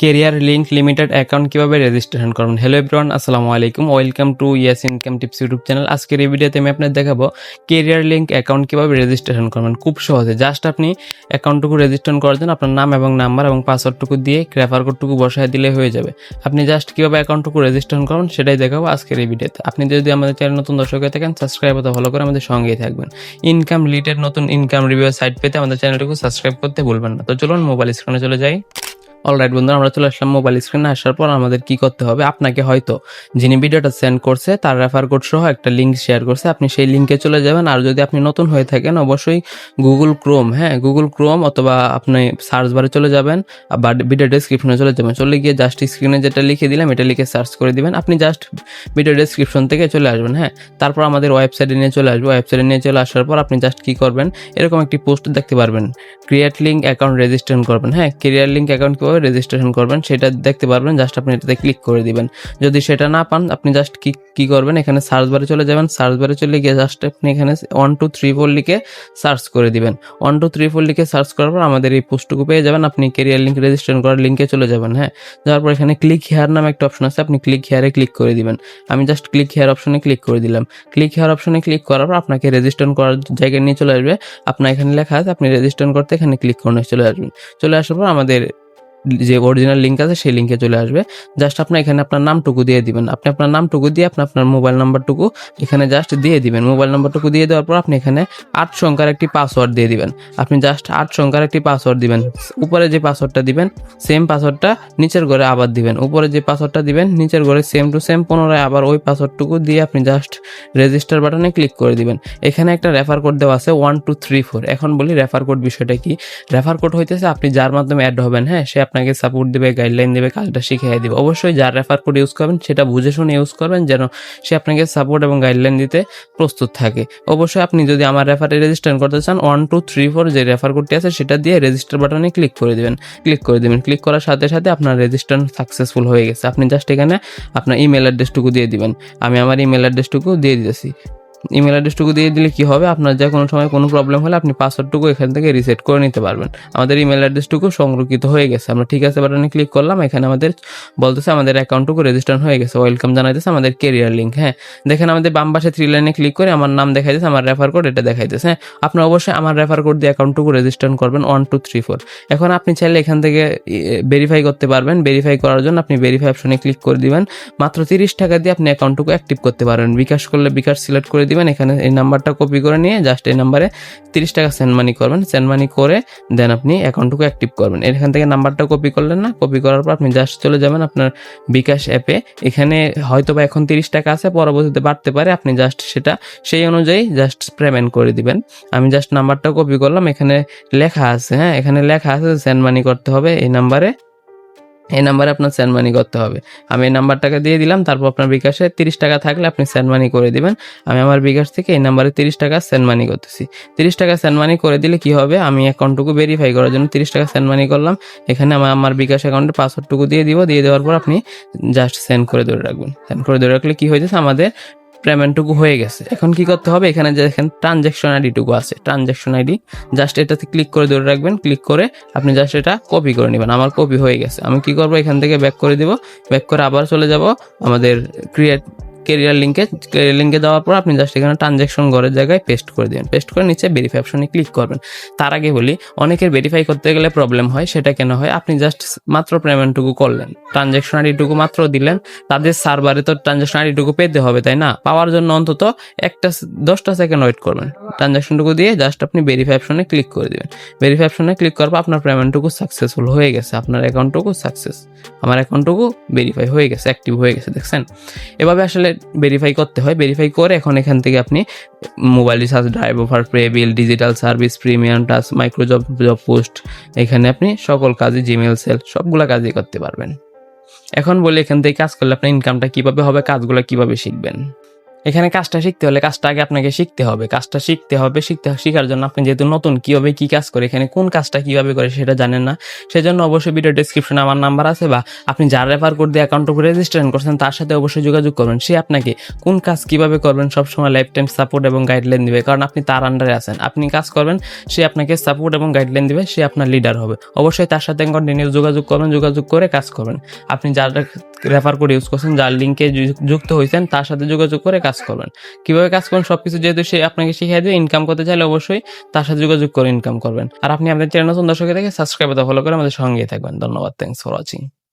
Career link limited account কীভাবে registration করবেন? Hello everyone আসসালামু আলাইকুম। Welcome to yes income tips YouTube channel আজকের এই ভিডিওতে আমি আপনাদের দেখাবো কেরিয়ার লিঙ্ক অ্যাকাউন্ট কীভাবে রেজিস্ট্রেশন করবেন। খুব সহজে। জাস্ট আপনি অ্যাকাউন্টটুকু রেজিস্ট্রেশন করার জন্য আপনার নাম এবং নাম্বার এবং পাসওয়ার্ডটুকু দিয়ে রেফার কোডটুকু বসায় দিলে হয়ে যাবে। আপনি জাস্ট কীভাবে অ্যাকাউন্টটুকু রেজিস্ট্রেশন করবেন সেটাই দেখাবো আজকের এই ভিডিওতে আপনি যদি আমাদের চ্যানেল নতুন দর্শক হয়ে থাকেন সাবস্ক্রাইব অথবা ফলো করে আমাদের সঙ্গেই থাকবেন। ইনকাম রিলেটেড নতুন ইনকাম রিভিউ সাইট পেতে আমাদের চ্যানেলটুকু সাবস্ক্রাইব করতে ভুলবেন না। তো চলুন মোবাইল স্ক্রিনে চলে যাই। অলরাইট বন্ধুরা, আমরা চলে আসলাম মোবাইল স্ক্রিনে আসার পর আমাদের কি করতে হবে? আপনাকে হয়তো যিনি ভিডিওটা সেন্ড করছে, তার রেফার কোড সহ একটা লিঙ্ক শেয়ার করছে। আপনি সেই লিঙ্কে চলে যাবেন। আর যদি আপনি নতুন হয়ে থাকেন, অবশ্যই গুগল ক্রোম হ্যাঁ? গুগল ক্রোম অথবা আপনি সার্চ বারে চলে যাবেন, বা ভিডিও ডেসক্রিপশনে চলে যাবেন। চলে গিয়ে জাস্ট স্ক্রিনে যেটা লিখে দিলাম, এটা লিখে সার্চ করে দিবেন। আপনি জাস্ট ভিডিও ডেসক্রিপশন থেকে চলে আসবেন হ্যাঁ? তারপর আমাদের ওয়েবসাইটে নিয়ে চলে আসবে। ওয়েবসাইটে নিয়ে চলে আসার পর আপনি জাস্ট কি করবেন? এরকম একটি পোস্ট দেখতে পারবেন। ক্রিয়েট লিঙ্ক অ্যাকাউন্ট রেজিস্ট্রেশন করবেন হ্যাঁ? ক্রিয়েট লিঙ্ক অ্যাকাউন্ট কীভাবে রেজিস্ট্রেশন করবেন সেটা দেখতে পারবেন জাস্ট আপনি এটাতে ক্লিক করে দিবেন। যদি সেটা না পান, আপনি জাস্ট কি কি করবেন, এখানে সার্চ বারে চলে যাবেন। সার্চ বারে চলে গিয়ে জাস্ট আপনি এখানে ওয়ান টু থ্রি ফোর লিখে সার্চ করে দিবেন। ওয়ান টু থ্রি ফোর লিখে সার্চ করার পর আমাদের এই পোস্টটুকু পেয়ে যাবেন। আপনি কেরিয়ার লিঙ্ক রেজিস্ট্রেশন করার লিঙ্কে চলে যাবেন হ্যাঁ? যাওয়ার পর এখানে ক্লিক হেয়ার নামে একটা অপশন আছে, আপনি ক্লিক হেয়ারে ক্লিক করে দিবেন। আমি জাস্ট ক্লিক হেয়ার অপশনে ক্লিক করে দিলাম। ক্লিক হেয়ার অপশনে ক্লিক করার পর আপনাকে রেজিস্ট্রেশন করার জায়গায় নিয়ে চলে আসবে। আপনার এখানে লেখা আছে, আপনি রেজিস্ট্রেশন করতে এখানে ক্লিক করে চলে আসবেন। চলে আসার পর আমাদের যে অরিজিনাল লিঙ্ক আছে সেই লিঙ্কে চলে আসবে। জাস্ট আপনার এখানে আপনার নামটুকু দিয়ে দিবেন। আপনি আপনার নামটুকু দিয়ে আপনি আপনার মোবাইল নাম্বারটুকু এখানে জাস্ট দিয়ে দিবেন। মোবাইল নাম্বারটুকু দিয়ে দেওয়ার পর আপনি এখানে আট সংখ্যার একটি পাসওয়ার্ড দিয়ে দিবেন। আপনি জাস্ট আট সংখ্যার একটি পাসওয়ার্ড দিবেন। উপরে যে পাসওয়ার্ডটা দিবেন সেম পাসওয়ার্ডটা নিচের ঘরে আবার দিবেন। উপরে যে পাসওয়ার্ডটা দিবেন, নিচের ঘরে সেম টু সেম পুনরায় আবার ওই পাসওয়ার্ডটুকু দিয়ে আপনি জাস্ট রেজিস্টার বাটনে ক্লিক করে দিবেন। এখানে একটা রেফার কোড দেওয়া আছে ওয়ান টু থ্রি ফোর এখন বলি রেফার কোড বিষয়টা কি? রেফার কোড হইতেছে আপনি যার মাধ্যমে অ্যাড হবেন হ্যাঁ? সে আপনাকে সাপোর্ট দেবে গাইডলাইন দেবে, কাজটা শিখিয়ে দেবে। অবশ্যই যার রেফার কোড ইউজ করবেন, সেটা বুঝে শুনে ইউজ করবেন যেন সে আপনাকে সাপোর্ট এবং গাইডলাইন দিতে প্রস্তুত থাকে। অবশ্যই আপনি যদি আমার রেফারে রেজিস্টার করতে চান ওয়ান টু থ্রি ফোর যে রেফার কোডটি আছে, সেটা দিয়ে রেজিস্টার বাটনে ক্লিক করে দিবেন। ক্লিক করে দিবেন। ক্লিক করার সাথে সাথে আপনার রেজিস্ট্রেশন সাকসেসফুল হয়ে গেছে। আপনি জাস্ট এখানে আপনার ইমেল অ্যাড্রেসটুকু দিয়ে দিবেন। আমি আমার ইমেল অ্যাড্রেসটুকু দিয়ে দিতেছি। ইমেল অ্যাড্রেসটুকু দিয়ে দিলে কি হবে? আপনার যে কোনো সময় কোনো প্রবলেম হলে আপনি পাসওয়ার্ডটুকু এখান থেকে রিসেট করে নিতে পারবেন। আমাদের ইমেল অ্যাড্রেসটুকু সংরক্ষিত হয়ে গেছে। আমরা ঠিক আছে বাটনে ক্লিক করলাম। এখানে আমাদের বলতেছে আমাদের অ্যাকাউন্টটুকু রেজিস্টার হয়ে গেছে। ওয়েলকাম জানাইতেছে আমাদের কেরিয়ার লিঙ্ক হ্যাঁ। দেখেন আমাদের বাম পাশে থ্রি লাইনে ক্লিক করে আমার নাম দেখাইতেছে, আমার রেফার কোড এটা দেখাইতেছে হ্যাঁ। আপনি অবশ্যই আমার রেফার কোড দিয়ে অ্যাকাউন্টটুকু রেজিস্টার করবেন ওয়ান টু থ্রি ফোর এখন আপনি চাইলে এখান থেকে ভেরিফাই করতে পারবেন। ভেরিফাই করার জন্য আপনি ভেরিফাই অপশনে ক্লিক করে দিবেন। মাত্র তিরিশ টাকা দিয়ে আপনি অ্যাকাউন্টটুকু অ্যাক্টিভ করতে পারবেন বিকাশ করলে বিকাশ সিলেক্ট করে দিবেন, এখানে এই নাম্বারটা কপি করে নিয়ে জাস্ট এই নাম্বারে তিরিশ টাকা সেন্ড মানি করবেন। সেন্ড মানি করে দেন আপনি অ্যাকাউন্টটুকু অ্যাক্টিভ করবেন। এখান থেকে নাম্বারটা কপি করলেন না কপি করার পর আপনি জাস্ট চলে যাবেন আপনার বিকাশ অ্যাপে এখানে হয়তো বা এখন তিরিশ টাকা আছে, পরবর্তীতে বাড়তে পারে, আপনি জাস্ট সেটা সেই অনুযায়ী জাস্ট পেমেন্ট করে দিবেন। আমি জাস্ট নাম্বারটা কপি করলাম, এখানে লেখা আছে হ্যাঁ এখানে লেখা আছে সেন্ড মানি করতে হবে এই নাম্বারে। এই নাম্বারে আপনার সেন্ড মানি করতে হবে। আমি এই নাম্বারটাকে দিয়ে দিলাম, তারপর আপনার বিকাশে তিরিশ টাকা থাকলে আপনি সেন্ড মানি করে দিবেন। আমি আমার বিকাশ থেকে এই নাম্বারে তিরিশ টাকা সেন্ড মানি করতেছি। তিরিশ টাকা সেন্ড মানি করে দিলে কি হবে? আমি অ্যাকাউন্টটুকু ভেরিফাই করার জন্য তিরিশ টাকা সেন্ড মানি করলাম। এখানে আমার আমার বিকাশ অ্যাকাউন্টের পাসওয়ার্ডটুকু দিয়ে দিব। দিয়ে দেওয়ার পর আপনি জাস্ট সেন্ড করে ধরে রাখবেন। সেন্ড করে ধরে রাখলে কি হয়েছে আমাদের পেমেন্টটুকু হয়ে গেছে। এখন কি করতে হবে? এখানে যে দেখেন ট্রানজ্যাকশন আইডিটুকু আছে। ট্রানজ্যাকশন আইডি জাস্ট এটাতে ক্লিক করে ধরে রাখবেন। ক্লিক করে আপনি জাস্ট এটা কপি করে নেবেন। আমার কপি হয়ে গেছে। আমি কি করব? এখান থেকে ব্যাক করে দিব। ব্যাক করে আবার চলে যাব আমাদের ক্রিয়েট কেরিয়ার লিঙ্কে কেরিয়ার লিঙ্কে দেওয়ার পর আপনি জাস্ট এখানে ট্রানজ্যাকশন ঘরের জায়গায় পেস্ট করে দিবেন। পেস্ট করে নিচে ভেরিফাই অপশনে ক্লিক করবেন। তার আগে বলি, অনেকের ভেরিফাই করতে গেলে প্রবলেম হয়, সেটা কেন হয়? আপনি জাস্ট মাত্র পেমেন্টটুকু করলেন। ট্রানজ্যাকশন আইডিটুকু মাত্র দিলেন। তাদের সার্ভারে তো ট্রানজ্যাকশন আইডিটুকু পেতে হবে, তাই না? পাওয়ার জন্য অন্তত একটা দশটা সেকেন্ড ওয়েট করবেন। ট্রানজ্যাকশনটুকু দিয়ে জাস্ট আপনি ভেরিফাই অপশনে ক্লিক করে দিবেন। ভেরিফাই অপশনে ক্লিক করার পর আপনার পেমেন্টটুকু সাকসেসফুল হয়ে গেছে। আপনার অ্যাকাউন্টটুকু সাকসেস আমার অ্যাকাউন্টটুকু ভেরিফাই হয়ে গেছে অ্যাক্টিভ হয়ে গেছে, দেখছেন? এভাবে আসলে ভেরিফাই করতে হয়। ভেরিফাই করে এখন এখান থেকে আপনি mobile recharge drive over pay bill digital service premium touch micro job job post এখানে আপনি সকল কাজে জিমেল সেল সবগুলো কাজই করতে পারবেন। এখন বলি এখান থেকে কাজ করলে আপনার ইনকামটা কীভাবে হবে, কাজগুলো কীভাবে শিখবেন? এখানে কাজটা শিখতে হলে কাজটা আগে আপনাকে শিখতে হবে। কাজটা শিখতে হবে, শিখতে শেখার জন্য আপনি যেহেতু নতুন কীভাবে কি কাজ করে, এখানে কোন কাজটা কীভাবে করে সেটা জানেন না। সেজন্য অবশ্যই ভিডিও ডিসক্রিপশনে আমার নাম্বার আছে বা আপনি যার রেফার কোড দিয়ে অ্যাকাউন্ট উপরে রেজিস্ট্রেশন করছেন, তার সাথে অবশ্যই যোগাযোগ করবেন। সে আপনাকে কোন কাজ কীভাবে করবেন সবসময় লাইফ টাইম সাপোর্ট এবং গাইডলাইন দিবে, কারণ আপনি তার আন্ডারে আছেন। আপনি কাজ করবেন, সে আপনাকে সাপোর্ট এবং গাইডলাইন দিবে, সে আপনার লিডার হবে। অবশ্যই তার সাথে কন্টিনিউ যোগাযোগ করবেন, যোগাযোগ করে কাজ করবেন। আপনি যার রেফার কোড ইউজ করছেন, যার লিঙ্কে যুক্ত হয়েছেন, তার সাথে যোগাযোগ করে কাজ করবেন কীভাবে কাজ করবেন সবকিছু যেহেতু সে আপনাকে শিখিয়ে দেবে ইনকাম করতে চাইলে অবশ্যই তার সাথে যোগাযোগ করে ইনকাম করবেন। আর আপনি আমাদের চ্যানেল নতুন দর্শকে দেখে সাবস্ক্রাইব ফলো করে আমাদের সঙ্গে থাকবেন। ধন্যবাদ থ্যাংকস ফর ওয়াচিং